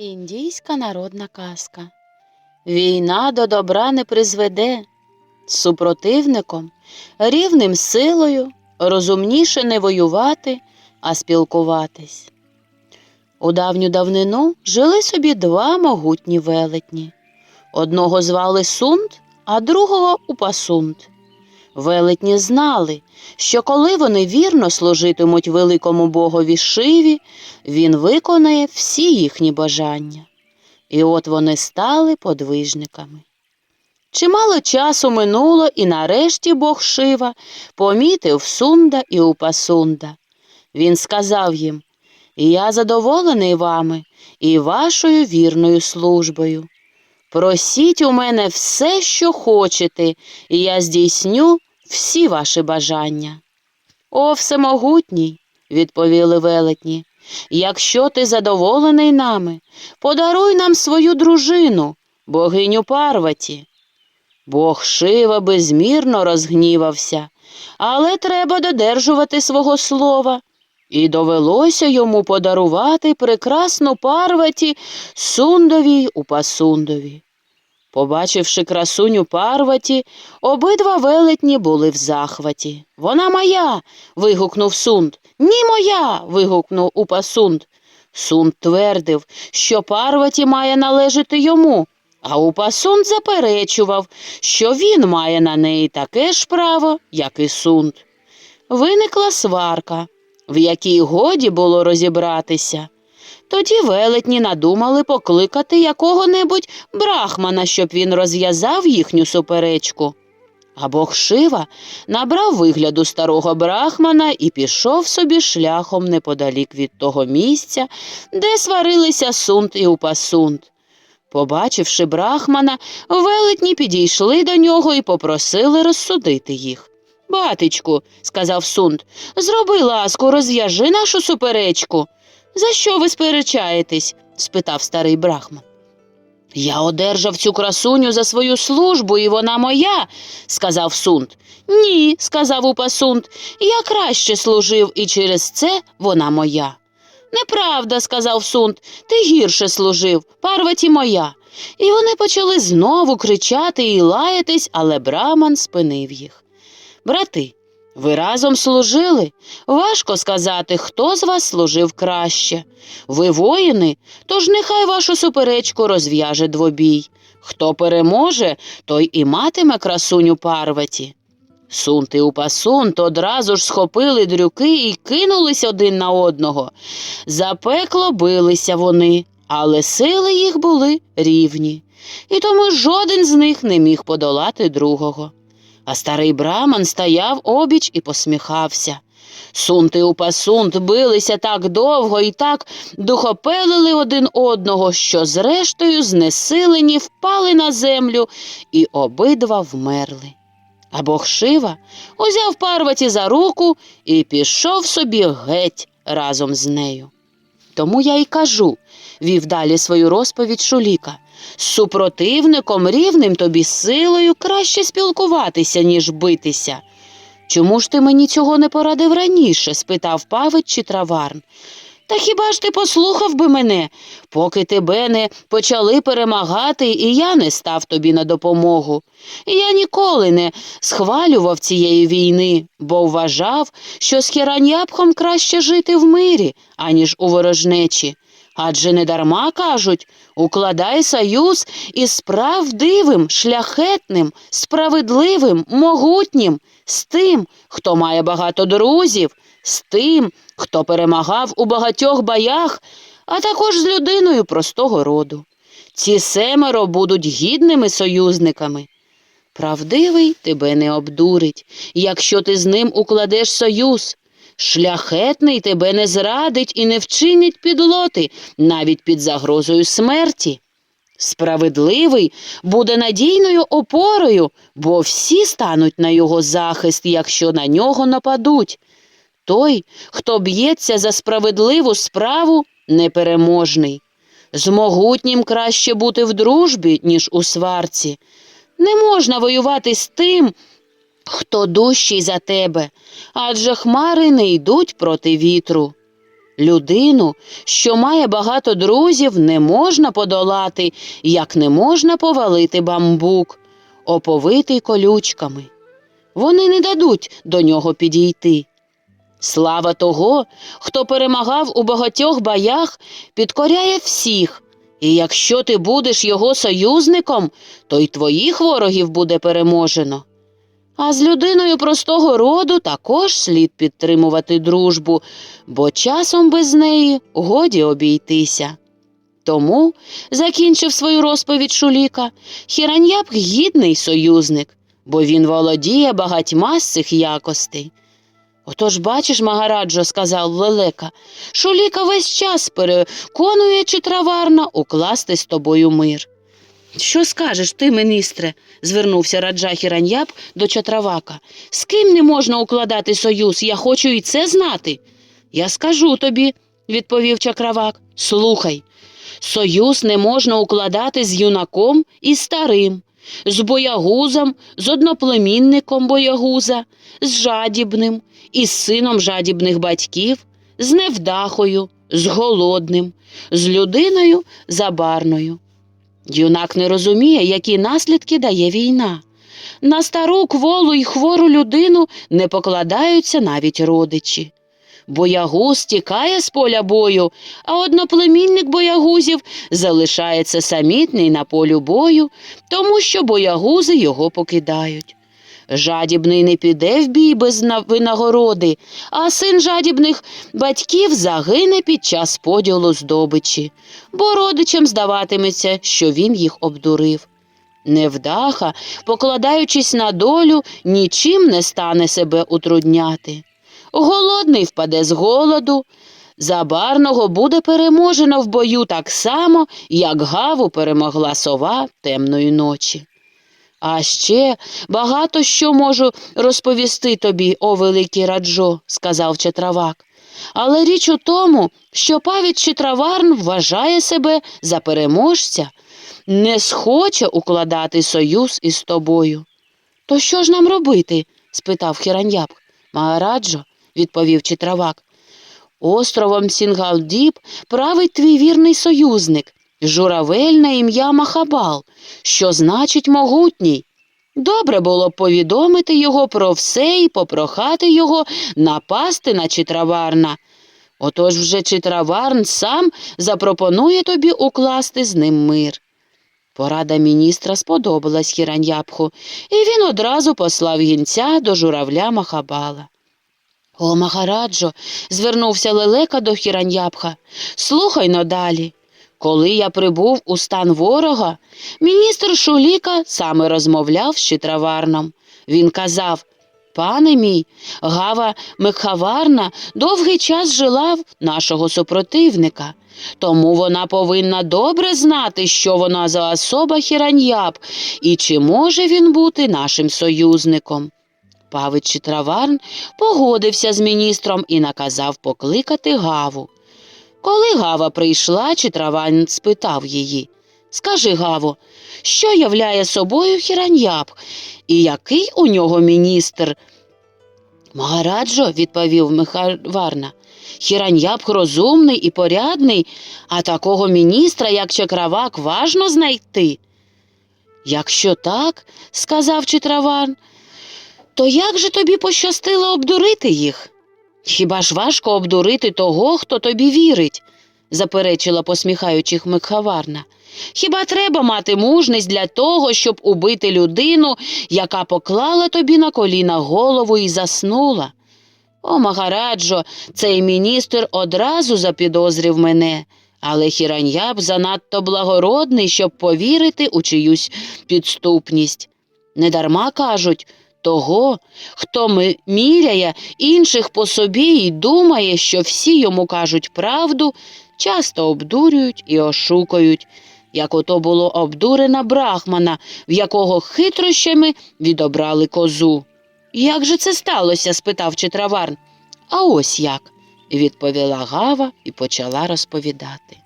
Індійська народна казка. Війна до добра не призведе. Супротивником, рівним силою, розумніше не воювати, а спілкуватись. У давню давнину жили собі два могутні велетні. Одного звали Сунд, а другого Упасунд. Велетні знали, що коли вони вірно служитимуть великому богові Шиві, він виконає всі їхні бажання. І от вони стали подвижниками. Чимало часу минуло, і нарешті Бог Шива помітив Сунда і Упасунда. Він сказав їм: Я задоволений вами і вашою вірною службою. Просіть у мене все, що хочете, і я здійсню всі ваші бажання. О, всемогутній, відповіли велетні, якщо ти задоволений нами, подаруй нам свою дружину, богиню Парваті. Бог Шива безмірно розгнівався, але треба додержувати свого слова. І довелося йому подарувати прекрасну Парваті Сундовій Упасундові. Побачивши красуню Парваті, обидва велетні були в захваті. Вона моя. вигукнув Сунд. Ні, моя. вигукнув Упасунд. Сунд твердив, що Парваті має належати йому, а Упасунд заперечував, що він має на неї таке ж право, як і Сунд. Виникла сварка, в якій годі було розібратися. Тоді велетні надумали покликати якого-небудь брахмана, щоб він розв'язав їхню суперечку. А бог Шива набрав вигляду старого брахмана і пішов собі шляхом неподалік від того місця, де сварилися Сунт і Упасунт. Побачивши брахмана, велетні підійшли до нього і попросили розсудити їх. Батечку, сказав Сунт, зроби ласку, розв'яжи нашу суперечку. За що ви сперечаєтесь? спитав старий брахман. Я одержав цю красуню за свою службу, і вона моя, сказав Сунт. Ні, сказав Упасунт, я краще служив, і через це вона моя. Неправда, сказав Сунт, ти гірше служив, парваті моя. І вони почали знову кричати і лаятись, але браман спинив їх. Брати, ви разом служили? Важко сказати, хто з вас служив краще. Ви воїни, тож нехай вашу суперечку розв'яже двобій. Хто переможе, той і матиме красуню парваті. Сунт і Упасунт одразу ж схопили дрюки і кинулись один на одного. Запекло билися вони, але сили їх були рівні, і тому жоден з них не міг подолати другого. А старий браман стояв обіч і посміхався. Сунт і Упасунт билися так довго і так духопелили один одного, що зрештою знесилені впали на землю і обидва вмерли. А бог Шива узяв парваті за руку і пішов собі геть разом з нею. Тому я й кажу, вів далі свою розповідь Шуліка. Супротивником рівним тобі силою краще спілкуватися, ніж битися. Чому ж ти мені цього не порадив раніше? спитав павич чи траварн. Та хіба ж ти послухав би мене, поки тебе не почали перемагати, і я не став тобі на допомогу. Я ніколи не схвалював цієї війни, бо вважав, що з хіраньяпхом краще жити в мирі, аніж у ворожнечі. Адже недарма кажуть укладай союз із справдивим, шляхетним, справедливим, могутнім, з тим, хто має багато друзів, з тим, хто перемагав у багатьох боях, а також з людиною простого роду. Ці семеро будуть гідними союзниками. Правдивий тебе не обдурить, якщо ти з ним укладеш союз. Шляхетний тебе не зрадить і не вчинить підлоти, навіть під загрозою смерті. Справедливий буде надійною опорою, бо всі стануть на його захист, якщо на нього нападуть. Той, хто б'ється за справедливу справу, непереможний. З могутнім краще бути в дружбі, ніж у сварці. Не можна воювати з тим, хто дужчий за тебе, адже хмари не йдуть проти вітру. Людину, що має багато друзів, не можна подолати, як не можна повалити бамбук, оповитий колючками. Вони не дадуть до нього підійти. Слава того, хто перемагав у багатьох боях, підкоряє всіх, і якщо ти будеш його союзником, то й твоїх ворогів буде переможено. А з людиною простого роду також слід підтримувати дружбу, бо часом без неї годі обійтися. Тому, закінчив свою розповідь Шуліка, Хіраньяб гідний союзник, бо він володіє багатьма з цих якостей. Отож, бачиш, Магараджо, сказав Лелека, Шуліка весь час переконує Читраварна укласти з тобою мир. Що скажеш ти, міністре? звернувся Раджа Хіраньяб до Чатравака. З ким не можна укладати союз? Я хочу і це знати. Я скажу тобі, відповів Чакравак. Слухай, союз не можна укладати з юнаком і старим, з боягузом, з одноплемінником боягуза, з жадібним, із сином жадібних батьків, з невдахою, з голодним, з людиною забарною. Юнак не розуміє, які наслідки дає війна. На стару кволу й хвору людину не покладаються навіть родичі. Боягуз тікає з поля бою, а одноплемінник боягузів залишається самітний на полю бою, тому що боягузи його покидають. Жадібний не піде в бій без винагороди, а син жадібних батьків загине під час поділу здобичі, бо родичам здаватиметься, що він їх обдурив. Невдаха, покладаючись на долю, нічим не стане себе утрудняти. Голодний впаде з голоду, забарного буде переможено в бою так само, як гаву перемогла сова темної ночі. А ще багато що можу розповісти тобі, о великий раджо, сказав Четравак. Але річ у тому, що павід Четраварн вважає себе за переможця, не схоче укладати союз із тобою. То що ж нам робити? спитав Хіраньяб. Магараджо, відповів Читравак. Островом Сінгалдіб править твій вірний союзник, журавель на ім'я Махабал, що значить могутній. Добре було повідомити його про все і попрохати його напасти на Читраварна. Отож вже Читраварн сам запропонує тобі укласти з ним мир. Порада міністра сподобалась Хіраньяпху, і він одразу послав гінця до журавля Махабала. О, Махараджо, звернувся лелека до Хіраньяпха. Слухай но далі. Коли я прибув у стан ворога, міністр Шуліка саме розмовляв з Читраварном. Він казав Пане мій, Гава Мекхаварна довгий час жила в нашого супротивника, тому вона повинна добре знати, що вона за особа Хіраньяб і чи може він бути нашим союзником. Павич Читраварн погодився з міністром і наказав покликати Гаву. Коли Гава прийшла, Читраван спитав її Скажи, Гаво, що являє собою Хіраньяб і який у нього міністр? Магараджо, відповів Михаварна, Хіраньяб розумний і порядний, а такого міністра, як Чакравак, важно знайти. Якщо так, сказав Читраван, то як же тобі пощастило обдурити їх? Хіба ж важко обдурити того, хто тобі вірить? заперечила посміхаючись Микхаварна. Хіба треба мати мужність для того, щоб убити людину, яка поклала тобі на коліна голову і заснула? О, Магараджо, цей міністр одразу запідозрив мене, але Хіраньяб занадто благородний, щоб повірити у чиюсь підступність. Недарма кажуть, того, хто міряє інших по собі і думає, що всі йому кажуть правду, часто обдурюють і ошукають, як ото було обдурена брахмана, в якого хитрощами відобрали козу. Як же це сталося? спитав Читраварн. А ось як, відповіла Гава і почала розповідати.